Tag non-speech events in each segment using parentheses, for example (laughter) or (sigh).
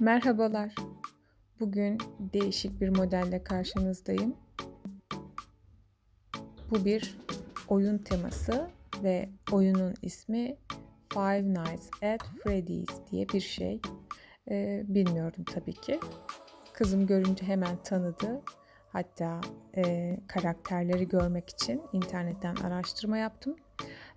Merhabalar. Bugün değişik bir modelle karşınızdayım. Bu bir oyun teması ve oyunun ismi Five Nights at Freddy's diye bir şey. Ee, bilmiyordum tabii ki. Kızım görünce hemen tanıdı. Hatta e, karakterleri görmek için internetten araştırma yaptım.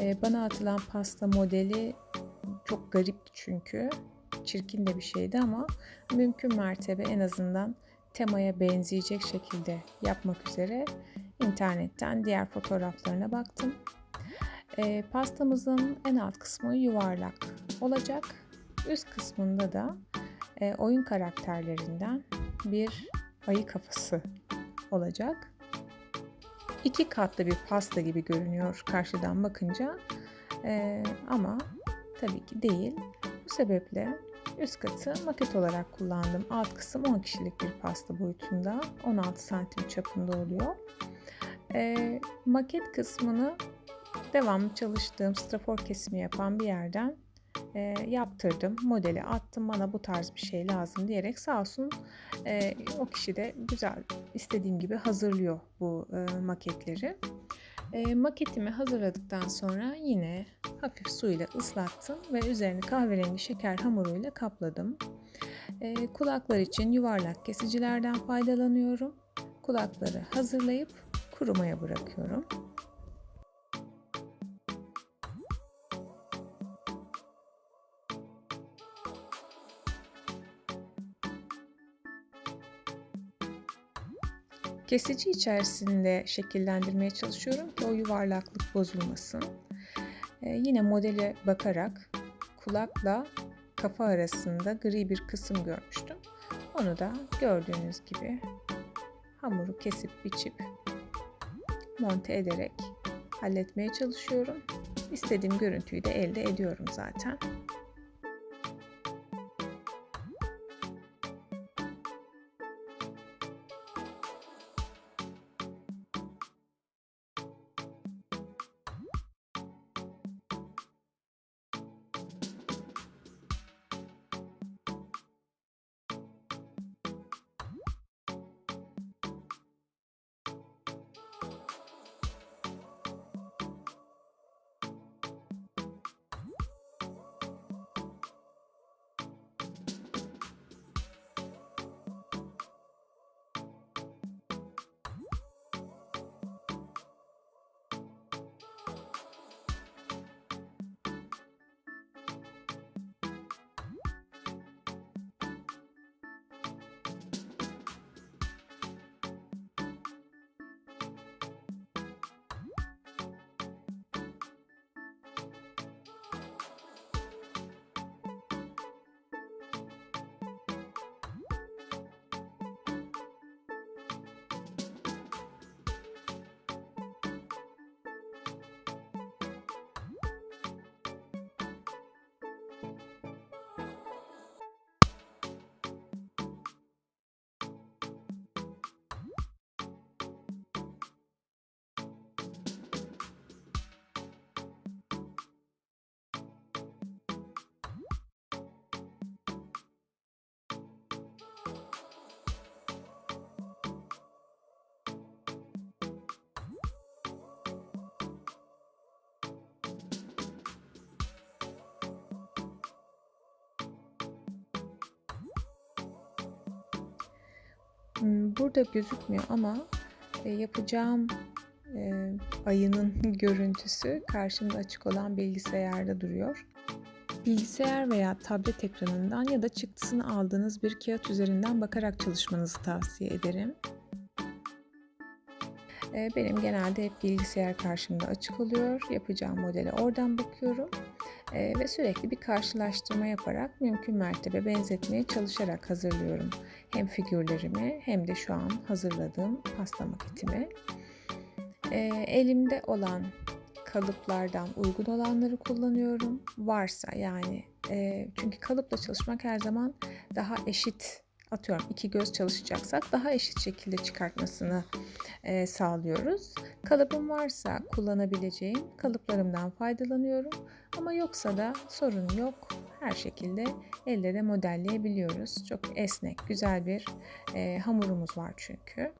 E, bana atılan pasta modeli çok garipti çünkü çirkin de bir şeydi ama mümkün mertebe en azından temaya benzeyecek şekilde yapmak üzere internetten diğer fotoğraflarına baktım. E, pastamızın en alt kısmı yuvarlak olacak. Üst kısmında da e, oyun karakterlerinden bir ayı kafası olacak. İki katlı bir pasta gibi görünüyor karşıdan bakınca e, ama tabii ki değil. Bu sebeple üst katı maket olarak kullandım. Alt kısım 10 kişilik bir pasta boyutunda. 16 santim çapında oluyor. E, maket kısmını devamlı çalıştığım strafor kesimi yapan bir yerden e, yaptırdım. Modeli attım bana bu tarz bir şey lazım diyerek sağ olsun e, o kişi de güzel istediğim gibi hazırlıyor bu e, maketleri. E, maketimi hazırladıktan sonra yine hafif suyla ıslattım ve üzerini kahverengi şeker hamuruyla kapladım. E, kulaklar için yuvarlak kesicilerden faydalanıyorum. Kulakları hazırlayıp kurumaya bırakıyorum. Kesici içerisinde şekillendirmeye çalışıyorum ki o yuvarlaklık bozulmasın. Ee, yine modele bakarak kulakla kafa arasında gri bir kısım görmüştüm. Onu da gördüğünüz gibi hamuru kesip biçip monte ederek halletmeye çalışıyorum. İstediğim görüntüyü de elde ediyorum zaten. Burada gözükmüyor ama e, yapacağım e, ayının (laughs) görüntüsü karşımda açık olan bilgisayarda duruyor. Bilgisayar veya tablet ekranından ya da çıktısını aldığınız bir kağıt üzerinden bakarak çalışmanızı tavsiye ederim. E, benim genelde hep bilgisayar karşımda açık oluyor. Yapacağım modele oradan bakıyorum ve sürekli bir karşılaştırma yaparak mümkün mertebe benzetmeye çalışarak hazırlıyorum hem figürlerimi hem de şu an hazırladığım pasta maketimi. E, elimde olan kalıplardan uygun olanları kullanıyorum. Varsa yani e, çünkü kalıpla çalışmak her zaman daha eşit atıyorum iki göz çalışacaksak daha eşit şekilde çıkartmasını e, sağlıyoruz. Kalıbım varsa kullanabileceğim kalıplarımdan faydalanıyorum. Ama yoksa da sorun yok. Her şekilde elde de modelleyebiliyoruz. Çok esnek, güzel bir e, hamurumuz var çünkü.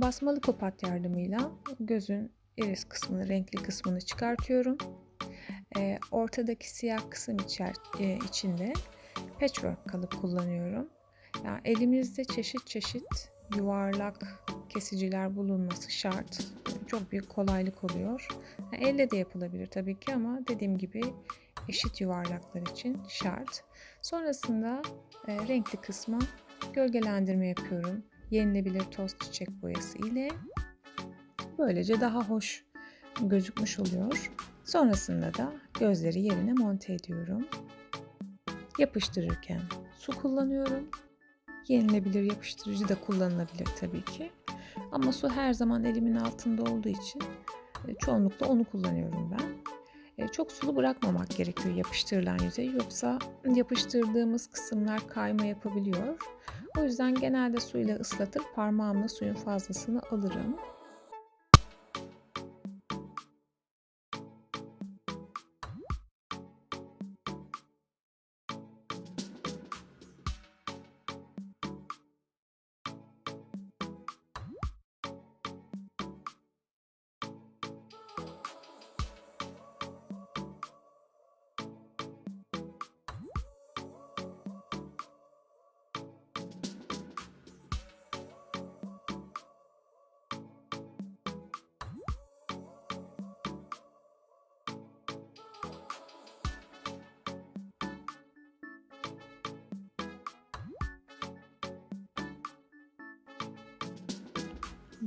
Basmalı kopat yardımıyla gözün iris kısmını, renkli kısmını çıkartıyorum. E, ortadaki siyah kısım içer, e, içinde patchwork kalıp kullanıyorum. Yani elimizde çeşit çeşit yuvarlak kesiciler bulunması şart. Çok büyük kolaylık oluyor. Yani elle de yapılabilir tabii ki ama dediğim gibi eşit yuvarlaklar için şart. Sonrasında e, renkli kısma gölgelendirme yapıyorum yenilebilir toz çiçek boyası ile böylece daha hoş gözükmüş oluyor. Sonrasında da gözleri yerine monte ediyorum. Yapıştırırken su kullanıyorum. Yenilebilir yapıştırıcı da kullanılabilir tabii ki. Ama su her zaman elimin altında olduğu için e, çoğunlukla onu kullanıyorum ben. E, çok sulu bırakmamak gerekiyor yapıştırılan yüzey yoksa yapıştırdığımız kısımlar kayma yapabiliyor. O yüzden genelde suyla ıslatır parmağımla suyun fazlasını alırım.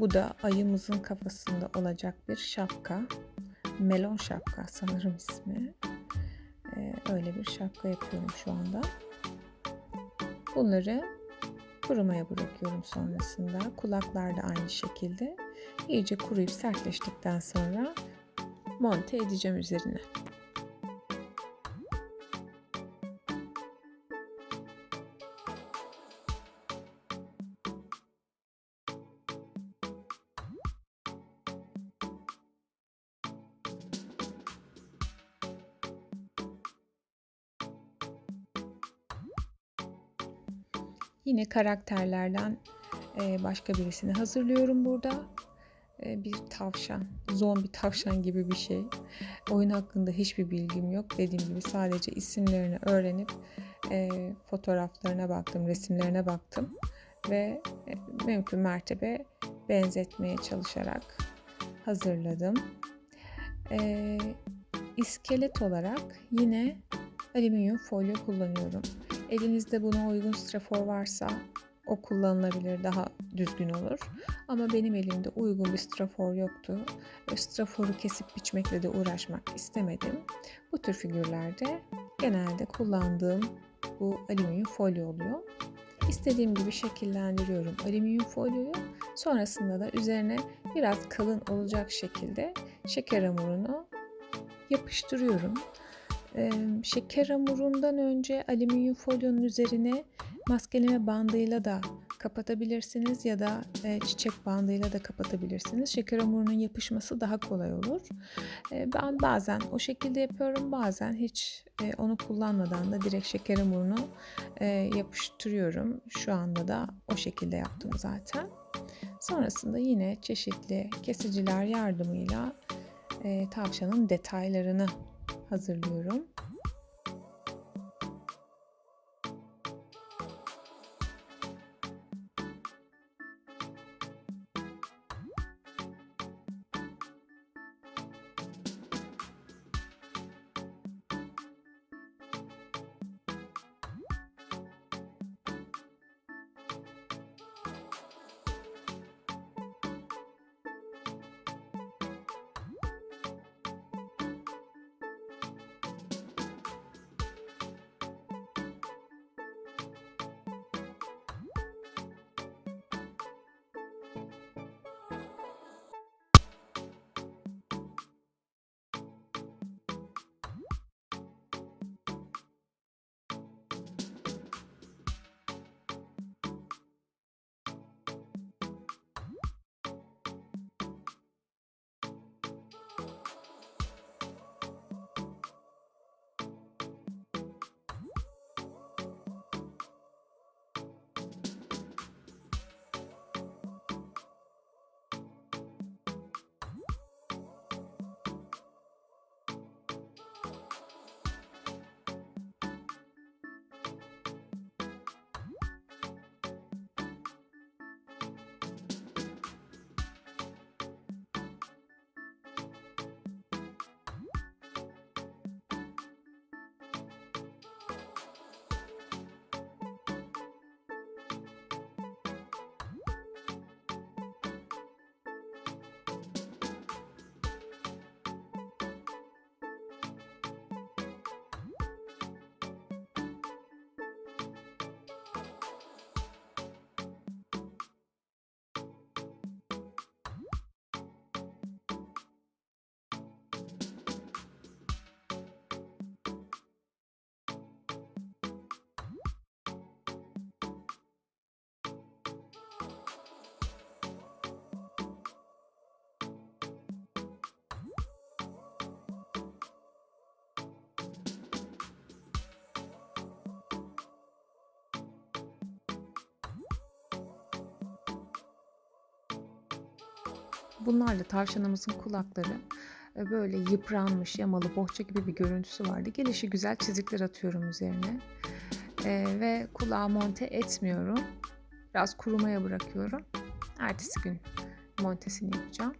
Bu da ayımızın kafasında olacak bir şapka. Melon şapka sanırım ismi. Ee, öyle bir şapka yapıyorum şu anda. Bunları kurumaya bırakıyorum sonrasında. Kulaklar da aynı şekilde. İyice kuruyup sertleştikten sonra monte edeceğim üzerine. Karakterlerden başka birisini hazırlıyorum burada. Bir tavşan, zombi tavşan gibi bir şey. Oyun hakkında hiçbir bilgim yok. Dediğim gibi sadece isimlerini öğrenip fotoğraflarına baktım, resimlerine baktım ve mümkün mertebe benzetmeye çalışarak hazırladım. İskelet olarak yine alüminyum folyo kullanıyorum. Elinizde buna uygun strafor varsa o kullanılabilir, daha düzgün olur. Ama benim elimde uygun bir strafor yoktu. O straforu kesip biçmekle de uğraşmak istemedim. Bu tür figürlerde genelde kullandığım bu alüminyum folyo oluyor. İstediğim gibi şekillendiriyorum alüminyum folyoyu. Sonrasında da üzerine biraz kalın olacak şekilde şeker hamurunu yapıştırıyorum. Ee, şeker hamurundan önce alüminyum folyonun üzerine maskeleme bandıyla da kapatabilirsiniz ya da e, çiçek bandıyla da kapatabilirsiniz. Şeker hamurunun yapışması daha kolay olur. E, ben bazen o şekilde yapıyorum, bazen hiç e, onu kullanmadan da direkt şeker hamurunu yapıştırıyorum. Şu anda da o şekilde yaptım zaten. Sonrasında yine çeşitli kesiciler yardımıyla tavşanın detaylarını hazırlıyorum. Bunlarla tavşanımızın kulakları e, böyle yıpranmış, yamalı, bohça gibi bir görüntüsü vardı. Gelişi güzel çizikler atıyorum üzerine. E, ve kulağı monte etmiyorum. Biraz kurumaya bırakıyorum. Ertesi gün montesini yapacağım.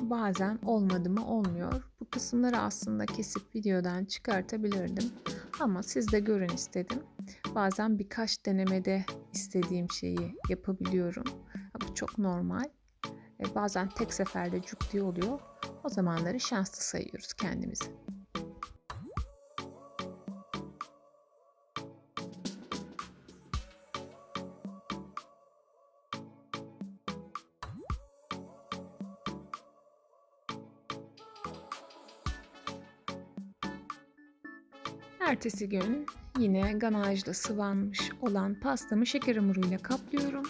Bazen olmadı mı olmuyor. Bu kısımları aslında kesip videodan çıkartabilirdim. Ama siz de görün istedim. Bazen birkaç denemede istediğim şeyi yapabiliyorum. Bu çok normal. E, bazen tek seferde cuk diye oluyor. O zamanları şanslı sayıyoruz kendimizi. Ertesi gün yine ganajla sıvanmış olan pastamı şeker hamuruyla kaplıyorum.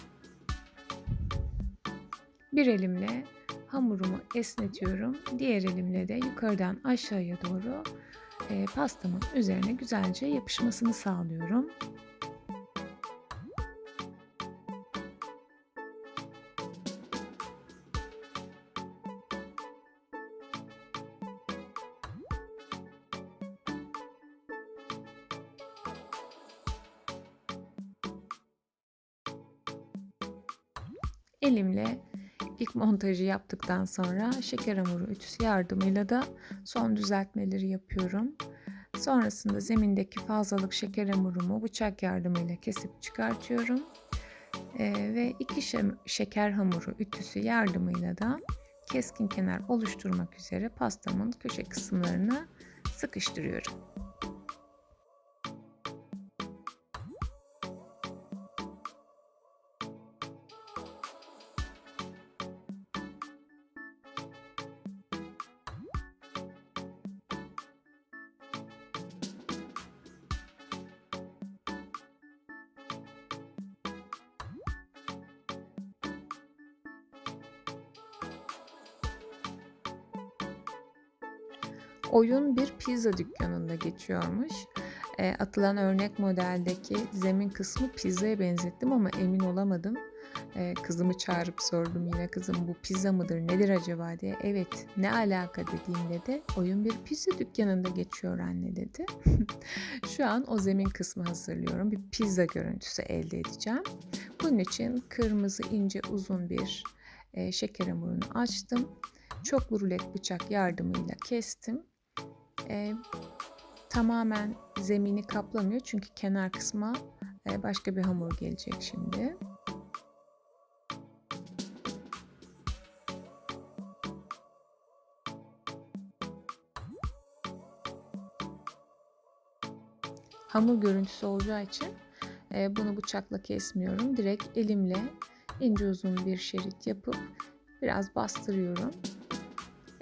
Bir elimle hamurumu esnetiyorum. Diğer elimle de yukarıdan aşağıya doğru e, pastamın üzerine güzelce yapışmasını sağlıyorum. Montajı yaptıktan sonra şeker hamuru ütüsü yardımıyla da son düzeltmeleri yapıyorum. Sonrasında zemindeki fazlalık şeker hamurumu bıçak yardımıyla kesip çıkartıyorum. Ee, ve iki şeker hamuru ütüsü yardımıyla da keskin kenar oluşturmak üzere pastamın köşe kısımlarını sıkıştırıyorum. Oyun bir pizza dükkanında geçiyormuş. E, atılan örnek modeldeki zemin kısmı pizzaya benzettim ama emin olamadım. E, kızımı çağırıp sordum yine kızım bu pizza mıdır nedir acaba diye. Evet ne alaka dediğimde de oyun bir pizza dükkanında geçiyor anne dedi. (laughs) Şu an o zemin kısmı hazırlıyorum. Bir pizza görüntüsü elde edeceğim. Bunun için kırmızı ince uzun bir e, şeker hamurunu açtım. Çoklu rulet bıçak yardımıyla kestim e, tamamen zemini kaplamıyor çünkü kenar kısma e, başka bir hamur gelecek şimdi. Hamur görüntüsü olacağı için e, bunu bıçakla kesmiyorum. Direkt elimle ince uzun bir şerit yapıp biraz bastırıyorum.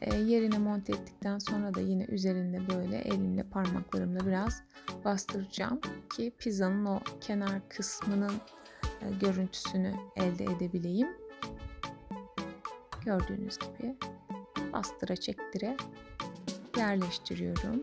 E, yerine monte ettikten sonra da yine üzerinde böyle elimle parmaklarımla biraz bastıracağım ki pizzanın o kenar kısmının e, görüntüsünü elde edebileyim. Gördüğünüz gibi bastıra çektire yerleştiriyorum.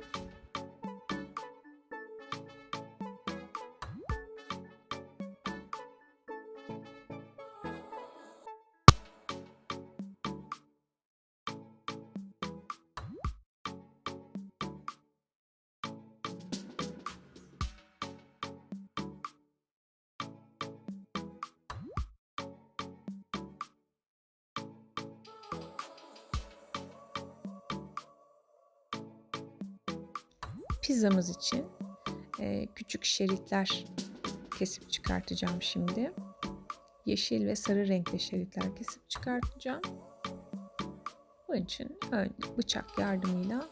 Pizzamız için e, küçük şeritler kesip çıkartacağım şimdi. Yeşil ve sarı renkli şeritler kesip çıkartacağım. Bunun için bıçak yardımıyla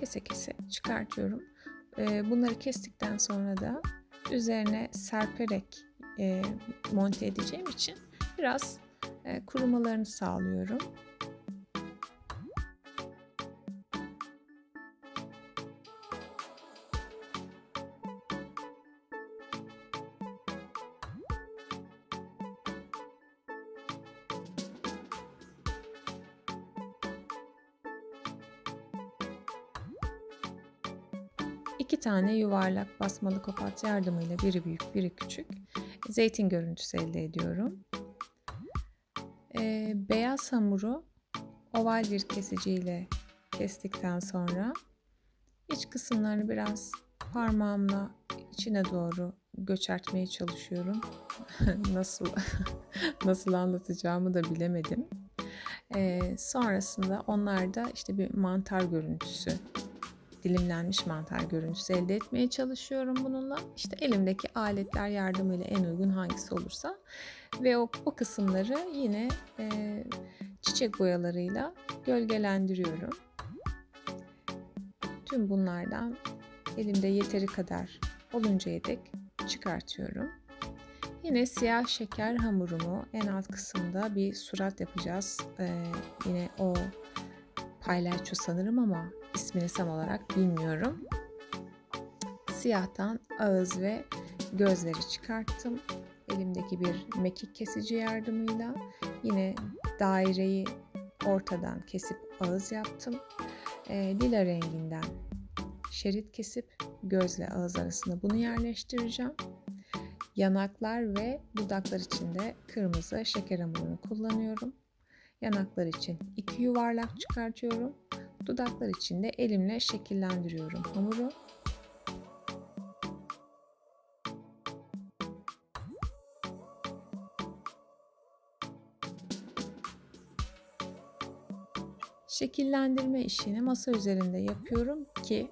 kese kese çıkartıyorum. E, bunları kestikten sonra da üzerine serperek e, monte edeceğim için biraz e, kurumalarını sağlıyorum. İki tane yuvarlak basmalı kopat yardımıyla biri büyük biri küçük zeytin görüntüsü elde ediyorum. Ee, beyaz hamuru oval bir kesiciyle kestikten sonra iç kısımlarını biraz parmağımla içine doğru göçertmeye çalışıyorum. (laughs) nasıl (laughs) nasıl anlatacağımı da bilemedim. Ee, sonrasında onlarda işte bir mantar görüntüsü dilimlenmiş mantar görüntüsü elde etmeye çalışıyorum bununla. İşte elimdeki aletler yardımıyla en uygun hangisi olursa ve o, o kısımları yine e, çiçek boyalarıyla gölgelendiriyorum. Tüm bunlardan elimde yeteri kadar oluncaya dek çıkartıyorum. Yine siyah şeker hamurumu en alt kısımda bir surat yapacağız. Ee, yine o palyaço sanırım ama ismini tam olarak bilmiyorum. Siyahtan ağız ve gözleri çıkarttım. Elimdeki bir mekik kesici yardımıyla yine daireyi ortadan kesip ağız yaptım. E, lila renginden şerit kesip gözle ağız arasında bunu yerleştireceğim. Yanaklar ve dudaklar için de kırmızı şeker hamurunu kullanıyorum. Yanaklar için iki yuvarlak çıkartıyorum. Dudaklar için de elimle şekillendiriyorum hamuru. Şekillendirme işini masa üzerinde yapıyorum ki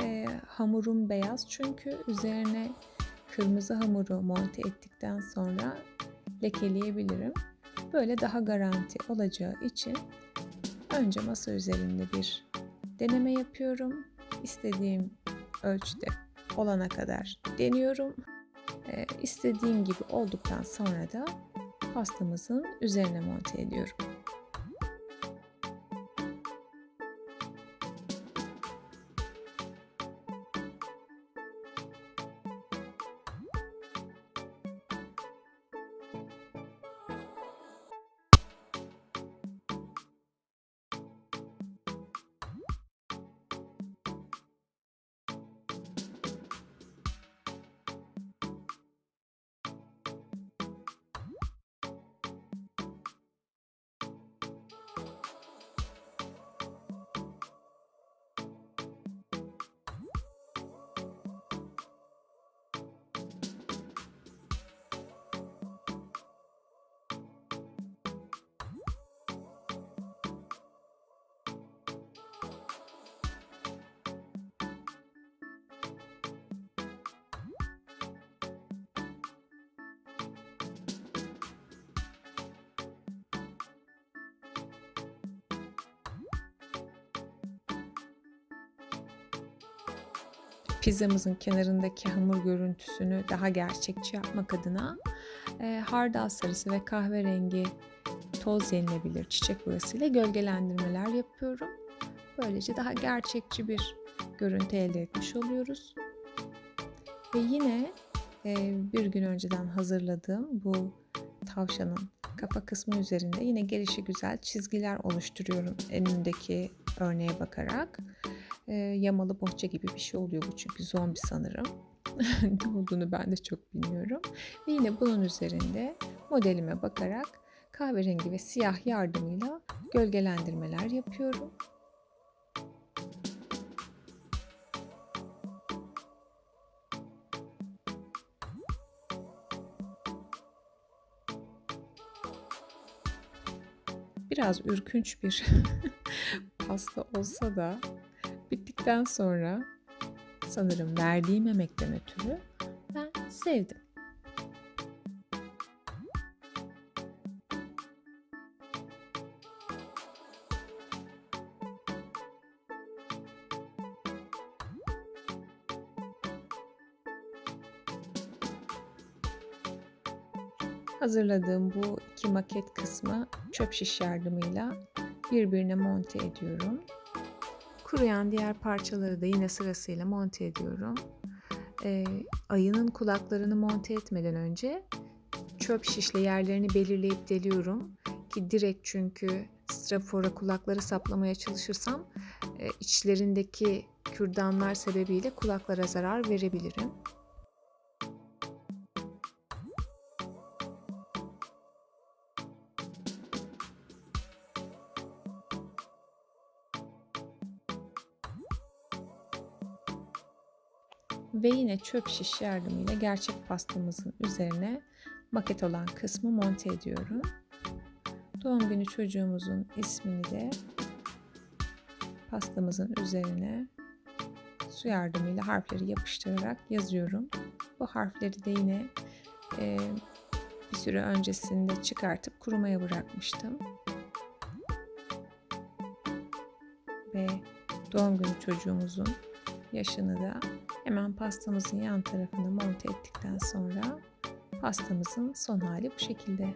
e, hamurum beyaz çünkü üzerine kırmızı hamuru monte ettikten sonra lekeleyebilirim. Böyle daha garanti olacağı için önce masa üzerinde bir deneme yapıyorum. İstediğim ölçüde olana kadar deniyorum. E, istediğim gibi olduktan sonra da pastamızın üzerine monte ediyorum. Pizzamızın kenarındaki hamur görüntüsünü daha gerçekçi yapmak adına e, hardal sarısı ve kahverengi toz yenilebilir çiçek boyasıyla gölgelendirmeler yapıyorum. Böylece daha gerçekçi bir görüntü elde etmiş oluyoruz. Ve yine e, bir gün önceden hazırladığım bu tavşanın kafa kısmı üzerinde yine gelişi güzel çizgiler oluşturuyorum önündeki örneğe bakarak e, yamalı bohça gibi bir şey oluyor bu çünkü zombi sanırım. (laughs) ne olduğunu ben de çok bilmiyorum. Ve yine bunun üzerinde modelime bakarak kahverengi ve siyah yardımıyla gölgelendirmeler yapıyorum. Biraz ürkünç bir (laughs) pasta olsa da bittikten sonra sanırım verdiğim emekten ötürü ben sevdim. Hazırladığım bu iki maket kısmı çöp şiş yardımıyla birbirine monte ediyorum. Kuruyan diğer parçaları da yine sırasıyla monte ediyorum. Ee, ayının kulaklarını monte etmeden önce çöp şişle yerlerini belirleyip deliyorum. Ki direkt çünkü strafora kulakları saplamaya çalışırsam e, içlerindeki kürdanlar sebebiyle kulaklara zarar verebilirim. Ve yine çöp şiş yardımıyla gerçek pastamızın üzerine maket olan kısmı monte ediyorum. Doğum günü çocuğumuzun ismini de pastamızın üzerine su yardımıyla harfleri yapıştırarak yazıyorum. Bu harfleri de yine e, bir süre öncesinde çıkartıp kurumaya bırakmıştım. Ve doğum günü çocuğumuzun yaşını da Hemen pastamızın yan tarafını monte ettikten sonra pastamızın son hali bu şekilde.